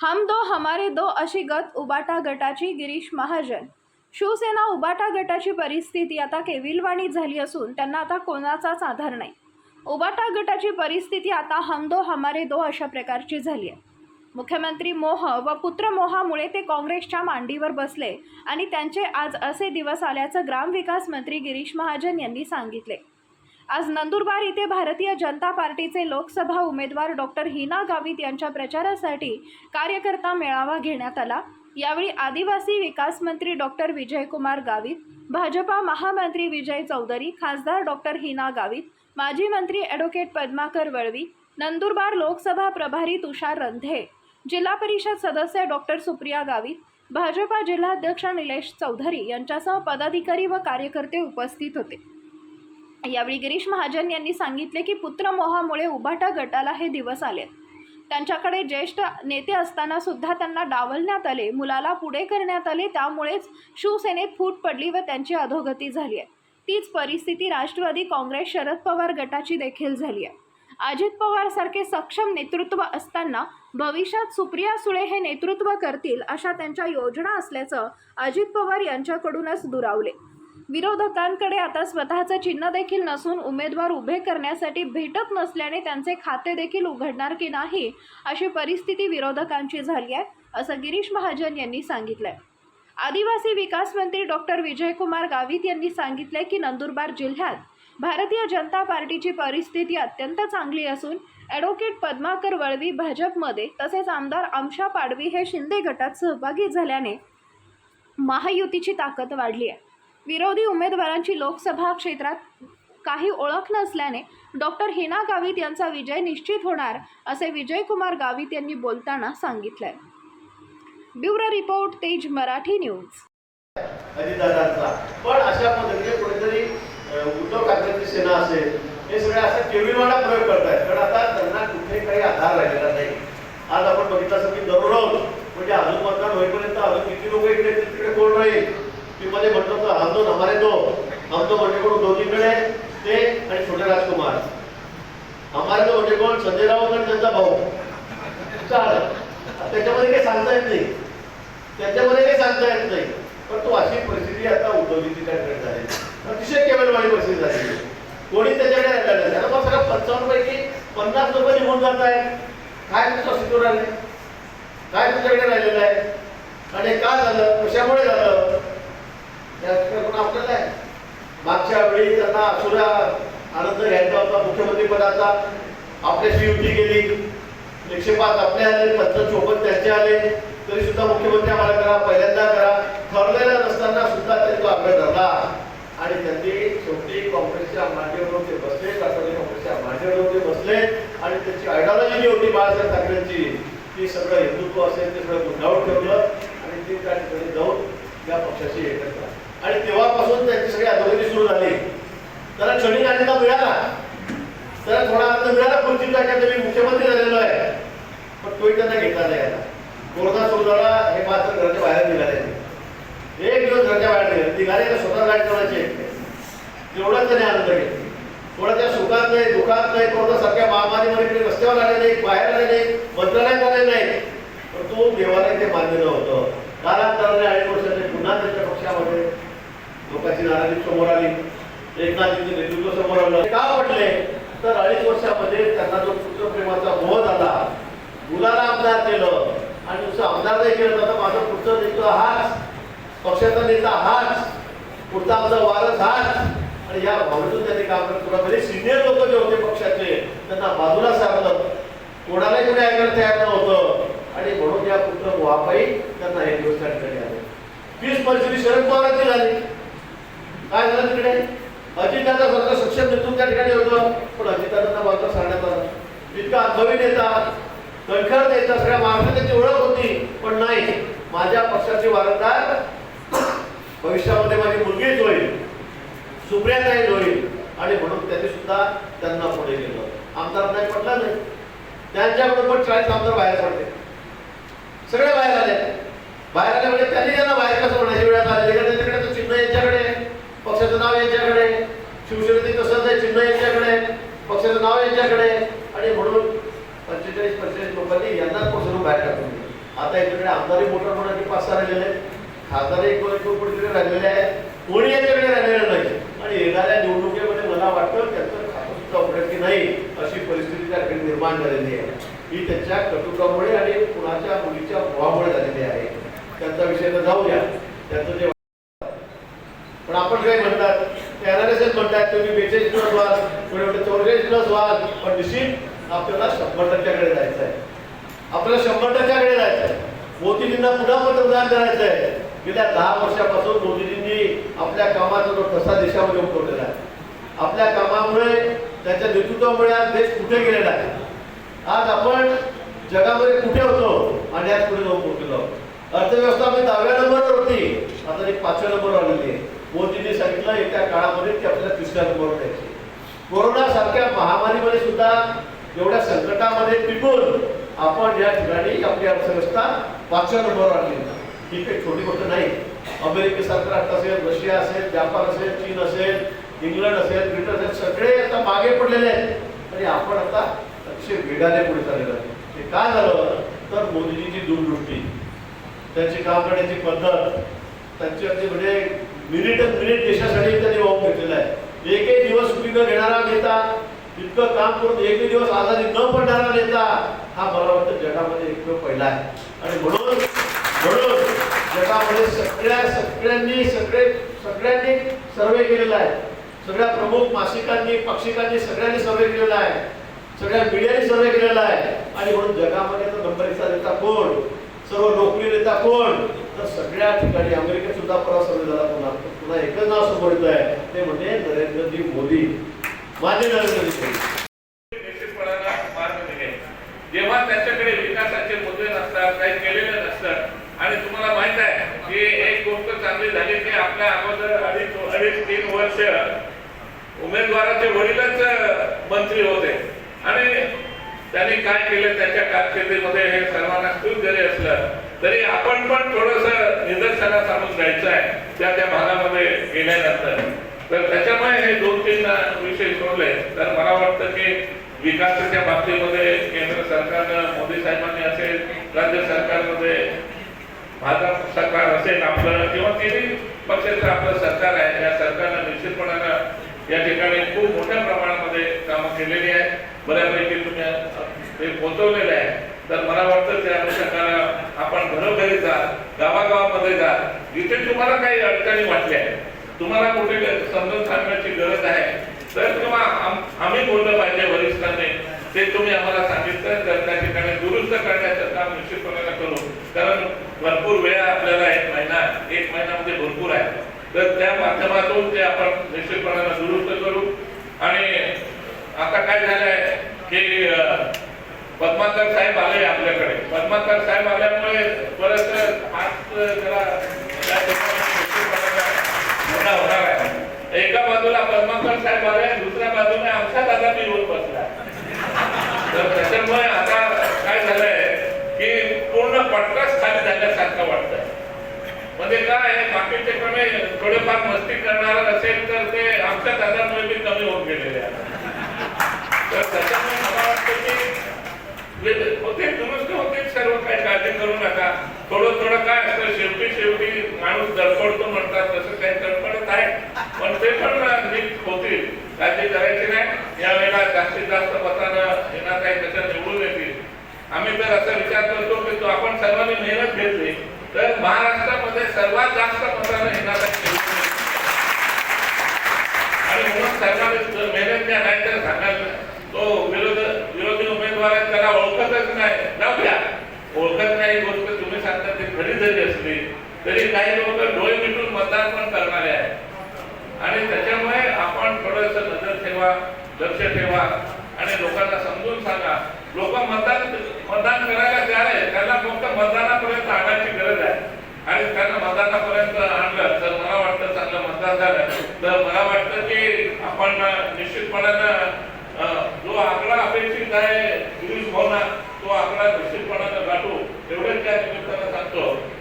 हम दो हमारे दो अशी गत उबाटा गटाची गिरीश महाजन. शिवसेना उबाटा गटाची परिस्थिती आता केविलवाणी झाली असून त्यांना आता कोणाचाच आधार नाही. उबाटा गटाची परिस्थिती आता हम दो हमारे दो अशा प्रकारची झाली आहे. मुख्यमंत्री मोह व पुत्रमोहामुळे ते काँग्रेसच्या मांडीवर बसले आणि त्यांचे आज असे दिवस आल्याचं ग्रामविकास मंत्री गिरीश महाजन यांनी सांगितले. आज नंदुरबार इथे भारतीय जनता पार्टीचे लोकसभा उमेदवार डॉक्टर हिना गावित यांच्या प्रचारासाठी कार्यकर्ता मेळावा घेण्यात आला. यावेळी आदिवासी विकास मंत्री डॉक्टर विजयकुमार गावित भाजपा महामंत्री विजय चौधरी खासदार डॉक्टर हिना गावित माजी मंत्री ॲडव्होकेट पद्माकर वळवी नंदुरबार लोकसभा प्रभारी तुषार रंधे जिल्हा परिषद सदस्य डॉक्टर सुप्रिया गावित भाजपा जिल्हाध्यक्ष निलेश चौधरी यांच्यासह पदाधिकारी व कार्यकर्ते उपस्थित होते. यावेळी गिरीश महाजन यांनी सांगितले की पुत्रमोहामुळे उभाटा गटाला हे दिवस आले. त्यांच्याकडे ज्येष्ठ नेते असताना सुद्धा त्यांना डावलण्यात आले मुलाला पुढे करण्यात आले त्यामुळेच शिवसेनेत फूट पडली व त्यांची अधोगती झाली आहे. तीच परिस्थिती राष्ट्रवादी काँग्रेस शरद पवार गटाची देखील झाली आहे. अजित पवार सारखे सक्षम नेतृत्व असताना भविष्यात सुप्रिया सुळे हे नेतृत्व करतील अशा त्यांच्या योजना असल्याचं अजित पवार यांच्याकडूनच दुरावले. विरोधकांकडे आता स्वतःचं चिन्ह देखील नसून उमेदवार उभे करण्यासाठी भेटत नसल्याने त्यांचे खाते देखील उघडणार की नाही अशी परिस्थिती विरोधकांची झाली आहे असं गिरीश महाजन यांनी सांगितलंय. आदिवासी विकास मंत्री डॉक्टर विजयकुमार गावित यांनी सांगितले की नंदुरबार जिल्ह्यात भारतीय जनता पार्टीची परिस्थिती अत्यंत चांगली असून ॲडव्होकेट पद्माकर वळवी भाजपमध्ये तसेच आमदार आमशा पाडवी हे शिंदे गटात सहभागी झाल्याने महायुतीची ताकद वाढली आहे. विरोधी उमेदवारांची लोकसभा क्षेत्रात काही ओळख नसल्याने डॉक्टर हिना गावित यांचा विजय निश्चित होणार असे विजयकुमार गावित यांनी बोलताना सांगितलंय. ब्युरो रिपोर्ट तेज मराठी न्यूज. पण अशा पद्धतीने कुठेतरी उद्धव ठाकरेंची सेना असेल हे सगळे असा केविलवाणा प्रयोग करतायत. कारण आता त्यांना कुठे काही आधार राहिलेला नाही. आज आपण बघितलं असं की दररोज म्हणजे अजून मतदान होईपर्यंत अजून किती लोक इकडे तिकडे कोण राहील? मी मध्ये म्हटलं होतं हम दोन हमारे दो हम दो म्हणजे कोण दोन्हीकडे ते आणि छोटे राजकुमार. हमारे दो म्हणजे कोण संजय राऊत आणि त्यांचा भाऊ. चालेल. त्याच्यामध्ये काही सांगता येत नाही. त्याच्यामध्ये काही सांगता येत नाही. पण तो अशी परिस्थिती आता उद्योगीची काय झाली. अतिशय केवळवाणी परिस्थिती झाली. कोणी त्याच्याकडे राहिला नाही. त्याला मग सगळं पंचावन्न पैकी पन्नास लोक निघून जात आहेत. काय तुझं अस्तित्व राहिले काय तुझ्याकडे राहिलेलं आहे आणि का झालं कशामुळे झालं त्याकडे कोण आपल्याला आहे मागच्या त्यांना असुरा आनंद घ्यायचा होता. मुख्यमंत्री पदाचा आपल्याशी युती गेली. एकशे पाच आपले आले पंचावन्न चोपन्न त्यांचे आले. तरी सुद्धा मुख्यमंत्री आम्हाला करा पहिल्यांदा करा. ठरलेला नसताना सुद्धा त्यांनी तो आग्रह धरला. आणि त्यांनी शेवटी काँग्रेसच्या मांडीवर ते बसले राष्ट्रवादी काँग्रेसच्या मांडीवर ते बसले. आणि त्यांची आयडिओलॉजी जी होती बाळासाहेब ठाकरेंची ती सगळं हिंदुत्व असेल ते सगळं गुंडाळून ठेवलं. आणि ते त्या ठिकाणी जाऊन या पक्षाशी एकत्र आणि तेव्हापासून त्यांची सगळी आंदोलने सुरू झाली. त्याला क्षणिक आनंद मिळाला त्याला थोडा आनंद मिळाला खुर्चीचा की मुख्यमंत्री झालेलो आहे. पण तोही त्यांना घेतला नाही आला कोरोना सुरू झाला हे मात्र घराच्या बाहेर निघाले एक दिवस घराच्या बाहेर निघाले. निघाले तर स्वतः गाडी चालवायची तेवढाच त्याने आनंद घेतला. थोडं त्या सुखात नाही दुःखात नाही कोरोना सारख्या महामारीमध्ये इकडे रस्त्यावर आले नाही बाहेर आले नाही मंत्रालयात आले नाही. पण तो देवाला ते मान्य नव्हतं कालांतराने अडीच वर्षाचे पुन्हा त्यांच्या पक्षामध्ये लोकांची नाराजी समोर आली. एकनाथजींचे नेतृत्व समोर आलं. का म्हटले? तर अडीच वर्षामध्ये त्यांना जो पुत्रप्रेमाचा मोह झाला मुलाला आमदार केलं आणि नुसतं आमदार नाही केलं तर माझं पुढचं नेतृत्व हाच पक्षाचा नेता हाच पुढचा आमचा वारस हाच. आणि या भावनेतून त्यांनी काम करत पुढे बरे सिनियर लोक जे होते पक्षाचे त्यांना बाजूला सांगलं कोणालाही कोणी ऐकायला तयार नव्हतं. आणि म्हणून या पुत्र वापाई त्यांना हे दिवस आले. वीस परिस्थिती शरद पवारांची झाली. काय झालं तिकडे? अजितदादा सारखं सक्षम नेतृत्व त्या ठिकाणी होतं पण अजितदादांना मात्र सांगण्यात आलं. इतका अनुभवी नेता कणखर नेता सगळ्या महाराष्ट्रात त्याची ओळख होती पण नाही. माझ्या पक्षाचे वारंदार भविष्यामध्ये माझी मुलगीच होईल सुप्रियाताई होईल आणि म्हणून त्यांनी सुद्धा त्यांना पुढे गेलं आमदार नाही पटला नाही. त्यांच्याकडून पण चाळीस आमदार बाहेर पडले. सगळे बाहेर आले. बाहेर आले म्हणजे त्यांनी त्यांना बाहेर कसं म्हणायची वेळात आले. त्यांच्याकडे तो चिन्ह यांच्याकडे पक्षाचं नाव यांच्याकडे आहे. शिवसेनेतील तसंच आहे चिन्ह यांच्याकडे आहे. पक्षाचं नाव यांच्याकडे आहे. आणि म्हणून पंचेचाळीस पंचेचाळीस लोकांनी यांना पक्षातून बाहेर टाकून दिले आता याच्याकडे आमदारी मोठ्या मोठा पाच सहा राहिलेले आहेत खासदार एक राहिलेले आहे कोणी याच्याकडे राहिलेलं नाही आणि येणाऱ्या निवडणुकीमध्ये मला वाटतं त्याचं खातं सुद्धा उघडेल की नाही अशी परिस्थिती त्या निर्माण झालेली आहे ही त्यांच्या कटुकामुळे आणि कुणाच्या मुलीच्या भावामुळे झालेली आहे त्यांचा विषय तर जाऊया त्यांचं जे पण आपण काय म्हणतात ते अनालिसिस तुम्ही बेचाळीस प्लस व्हाल कोणी म्हणतात चौवेचाळीस प्लस व्हाल पण निश्चित आपल्याला शंभर टक्क्याकडे जायचं आहे आपल्याला शंभर टक्क्याकडे जायचं आहे मोदीजींना पुन्हा पंतप्रधान करायचं आहे गेल्या दहा वर्षापासून मोदीजींनी आपल्या कामाचा जो ठसा देशामध्ये उमटवलेला आहे. आपल्या कामामुळे त्याच्या नेतृत्वामुळे आज देश कुठे गेलेला आहे? आज आपण जगामध्ये कुठे होतो? आणि आज पुढे जाऊन पोहोचलो? अर्थव्यवस्था आपली दहाव्या नंबरवर होती. आता एक पाचव्या नंबरवर आलेली आहे. मोदींनी सांगितलं येत्या काळामध्ये की आपल्याला तिसऱ्या नंबरवर द्यायची. कोरोना सारख्या महामारीमध्ये सुद्धा एवढ्या संकटामध्ये टिकून आपण या ठिकाणी आपली अर्थव्यवस्था पाचव्या नंबरवर आणली. ही काही छोटी गोष्ट नाही. अमेरिकेसारखं राष्ट्र असेल रशिया असेल जापान असेल चीन असेल इंग्लंड असेल ब्रिटन असेल सगळे आता मागे पडलेले आहेत. आणि आपण आता अतिशय वेगाने पुढे चाललेलं आहे ते काय झालं? तर मोदीजीची दूरदृष्टी. त्यांची काम करण्याची पद्धत त्यांची अगदी म्हणजे मिनिट मिनिट देशासाठी त्यांनी वाहून घेतलेला आहे. एकही दिवस सुट्टी घेणारा नेता इतकं काम करून एकही दिवस आजारी न पडणारा नेता हा मला वाटतं जगामध्ये एकदम पहिला आहे. आणि म्हणून म्हणून जगामध्ये सगळ्या सगळ्यांनी सगळे सगळ्यांनी सर्वे केलेला आहे. सगळ्या प्रमुख मासिकांनी पक्षिकांनी सगळ्यांनी सर्वे केलेला आहे. सगळ्या मीडियाने सर्वे केलेला आहे. आणि म्हणून जगामध्ये तर नंबरीचा नेता कोण? सर्व नोकरी नेता कोण? तर सगळ्या ठिकाणी अमेरिकेत सुद्धा परवा सर्वे झाला पुन्हा पुन्हा एकच आहे ते म्हणजे नरेंद्रजी मोदी. माझे नरेंद्रजी मोदी निश्चितपणानं मार्ग निघेल जेव्हा त्यांच्याकडे विकासाचे मुद्दे नसतात काही केलेले नसतात आणि तुम्हाला माहीत आहे की एक गोष्ट चांगली झाली की आपल्या अगोदर अडीच अडीच तीन वर्ष उमेदवाराचे वडीलच मंत्री होते. आणि त्यांनी काय केलं त्यांच्या कारकिर्दीमध्ये हे सर्वांना खूप जरी असलं तरी आपण पण थोडस निदर्शनास आणून जायचं आहे. त्या त्या भागामध्ये गेल्यानंतर. तर त्याच्यामुळे हे दोन तीन विषय सोडले. तर मला वाटतं की विकासाच्या बाबतीमध्ये केंद्र सरकारनं मोदी साहेबांनी असेल राज्य सरकारमध्ये भाजप सरकार असेल आपलं किंवा तिन्ही पक्षाचं आपलं सरकार आहे या सरकारनं निश्चितपणानं या ठिकाणी खूप मोठ्या प्रमाणामध्ये कामं केलेली आहे. बऱ्यापैकी तुम्ही ते पोहोचवलेले आहे. तर मला वाटतं त्या जा गावागावामध्ये जा जिथे तुम्हाला काही अडचणी वाटल्या तुम्हाला कुठे समजून सांगण्याची गरज आहे तर किंवा आम्ही बोललं पाहिजे वरिष्ठांनी ते तुम्ही आम्हाला सांगितलं तर त्या ठिकाणी दुरुस्त करण्याचं काम निश्चितपणे करू. कारण भरपूर वेळ आपल्याला एक महिना एक महिन्यामध्ये भरपूर आहे. तर त्या माध्यमातून ते आपण निश्चितपणानं दुरुस्त करू. आणि आता काय झालंय की पद्माकर साहेब आले आपल्याकडे. पद्माकर साहेब आल्यामुळे परत हात जरा होणार आहे. एका बाजूला पद्माकर साहेब आले दुसऱ्या बाजूने आमचा दादा मी येऊन बसला. तर त्याच्यामुळे आता काय झालंय की पूर्ण पटकाच खाली झाल्यासारखं वाटतंय. म्हणजे काय बाकीचे कमी थोडेफार मस्ती करणार असेल तर ते आमच्या दादामुळे बी कमी होऊन गेलेले आहे. तर त्याच्यामुळे मला वाटतं की होते दुरुस्त होते सर्व काही काळजी करू नका थोडं थोडं काय असतं शेवटी शेवटी माणूस दडपडतो म्हणतात तसं काही धडपडत आहे. पण ते पण नीट होतील. काळजी करायची नाही. या वेळेला जास्तीत जास्त मतानं येणार काही त्याच्यात निवडून येतील. आम्ही तर असा विचार करतो की तो आपण सर्वांनी मेहनत घेतली तर महाराष्ट्रामध्ये सर्वात जास्त मतानं येणार आणि म्हणून सरकारने जर मेहनत द्या नाही तर सांगायला तो विरोध विरोधी उमेदवार आहे त्याला ओळखत नाही जाऊ द्या. ओळखत नाही गोष्ट तुम्ही सांगता ते खरी जरी असली तरी काही लोक डोळे मिटून मतदान पण करणारे आहेत. आणि त्याच्यामुळे आपण थोडस नजर ठेवा लक्ष ठेवा आणि लोकांना समजून सांगा. लोक मतदान मतदान करायला तयार आहे त्यांना फक्त मतदानापर्यंत आणायची गरज आहे. आणि त्यांना मतदानापर्यंत आणलं तर मला वाटतं चांगलं मतदान झालं. तर मला वाटतं की आपण निश्चितपणानं जो आकडा अपेक्षित आहे तो आपला निश्चितपणानं गाठू एवढंच त्या निमित्तानं सांगतो.